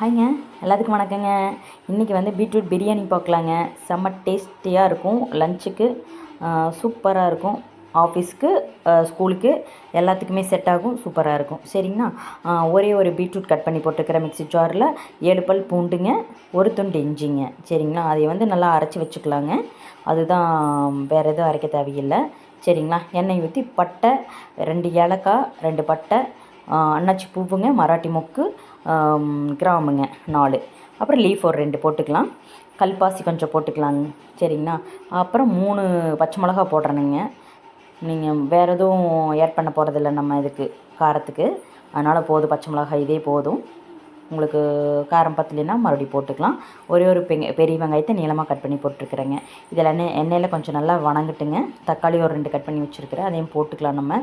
ஹாய்ங்க எல்லாத்துக்கும் வணக்கங்க. இன்றைக்கி வந்து பீட்ரூட் பிரியாணி பார்க்கலாங்க. செம்ம டேஸ்டியாக இருக்கும். லஞ்சுக்கு சூப்பராக இருக்கும். ஆஃபீஸ்க்கு ஸ்கூலுக்கு எல்லாத்துக்குமே செட் ஆகும். சூப்பராக இருக்கும். சரிங்களா? ஒரே ஒரு பீட்ரூட் கட் பண்ணி போட்டுக்கிற மிக்சி ஜாரில் ஏழு பல் பூண்டுங்க ஒரு துண்டு இஞ்சிங்க. சரிங்களா? அதை வந்து நல்லா அரைச்சி வச்சுக்கலாங்க. அதுதான் வேறு எதுவும் அரைக்க தேவையில்லை. சரிங்களா? எண்ணெய் ஊற்றி பட்டை ரெண்டு ஏலக்காய் ரெண்டு பட்டை அன்னாச்சி பூவுங்க மராட்டி மொக்கு கிராமுங்க நாலு. அப்புறம் லீஃப் ஒரு ரெண்டு போட்டுக்கலாம். கல்பாசி கொஞ்சம் போட்டுக்கலாங்க. சரிங்களா? அப்புறம் மூணு பச்சை மிளகா போடுறேனுங்க. நீங்கள் வேறு எதுவும் ஏட் பண்ண போகிறதில்ல நம்ம இதுக்கு காரத்துக்கு. அதனால் போதும் பச்சை மிளகாய் இதே போதும். உங்களுக்கு காரம் பத்தலைன்னா மறுபடியும் போட்டுக்கலாம். ஒரே ஒரு பெங்க பெரிய வெங்காயத்தை நீளமாக கட் பண்ணி போட்டுருக்குறேங்க. இதில் எண்ணெய் எண்ணெயில் கொஞ்சம் நல்லா வணங்கட்டுங்க. தக்காளி ஒரு ரெண்டு கட் பண்ணி வச்சுருக்கிறேன். அதையும் போட்டுக்கலாம் நம்ம.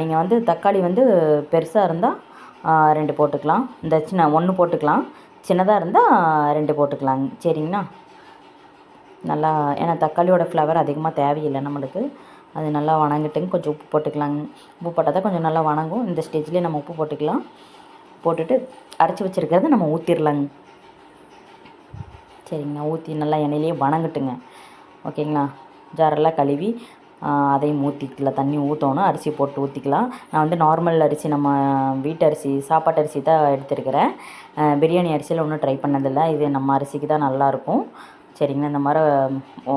நீங்கள் வந்து தக்காளி வந்து பெருசாக இருந்தால் ரெண்டு போட்டுக்கலாம். இந்த சின்ன ஒன்று போட்டுக்கலாம். சின்னதாக இருந்தால் ரெண்டு போட்டுக்கலாங்க சரிங்கண்ணா நல்லா ஏன்னா தக்காளியோட ஃப்ளவர் அதிகமாக தேவையில்லை நம்மளுக்கு. அது நல்லா வணங்கிட்டுங்க. கொஞ்சம் உப்பு போட்டுக்கலாங்க. உப்பு போட்டால் தான் கொஞ்சம் நல்லா வணங்கும். இந்த ஸ்டேஜ்லேயே நம்ம உப்பு போட்டுக்கலாம். போட்டுட்டு அரைச்சி வச்சுருக்கிறத நம்ம ஊற்றிடலாங்க சரிங்கண்ணா ஊற்றி நல்லா எண்ணெயிலேயே வணங்கட்டுங்க. ஓகேங்களா? ஜாரெல்லாம் கழுவி அதையும் ஊற்றிக்கலாம் தண்ணி ஊற்றணும் அரிசி போட்டு ஊற்றிக்கலாம் நான் வந்து நார்மல் அரிசி நம்ம வீட்டு அரிசி சாப்பாட்டு அரிசி தான் எடுத்துருக்கிறேன். பிரியாணி அரிசியில் ஒன்றும் ட்ரை பண்ணதில்லை. இது நம்ம அரிசிக்கு தான் நல்லாயிருக்கும். சரிங்களா? இந்த மாதிரி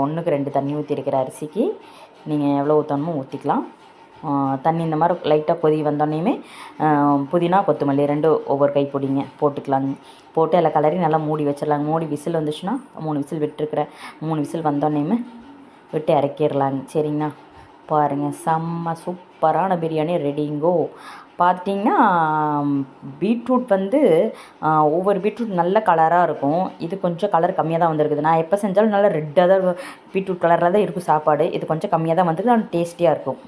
ஒன்றுக்கு ரெண்டு தண்ணி ஊற்றிருக்கிற அரிசிக்கு நீங்கள் எவ்வளோ ஊற்றணுமோ ஊற்றிக்கலாம் தண்ணி இந்த மாதிரி லைட்டாக கொதி வந்தோடனேயுமே புதினா கொத்தமல்லி ரெண்டு ஒவ்வொரு கை பொடிங்க போட்டுக்கலாங்க போட்டு எல்லா கலரி நல்லா மூடி வச்சிடலாங்க. மூடி விசில் வந்துச்சுன்னா மூணு விசில் விட்டுருக்குறேன். மூணு விசில் வந்தோடனேயுமே விட்டு இறக்கிடலாங்க. சரிங்கண்ணா பாருங்கள் செம்ம சூப்பரான பிரியாணி ரெடிங்கோ. பார்த்தீங்கன்னா பீட்ரூட் வந்து ஒவ்வொரு பீட்ரூட் நல்ல கலராக இருக்கும். இது கொஞ்சம் கலர் கம்மியாக தான் வந்திருக்குது. நான் எப்போ செஞ்சாலும் நல்லா ரெட்டாக தான் பீட்ரூட் கலரில் தான் இருக்கும் சாப்பாடு. இது கொஞ்சம் கம்மியாக தான் வந்திருக்கு ஆனால் டேஸ்டியாக இருக்கும்.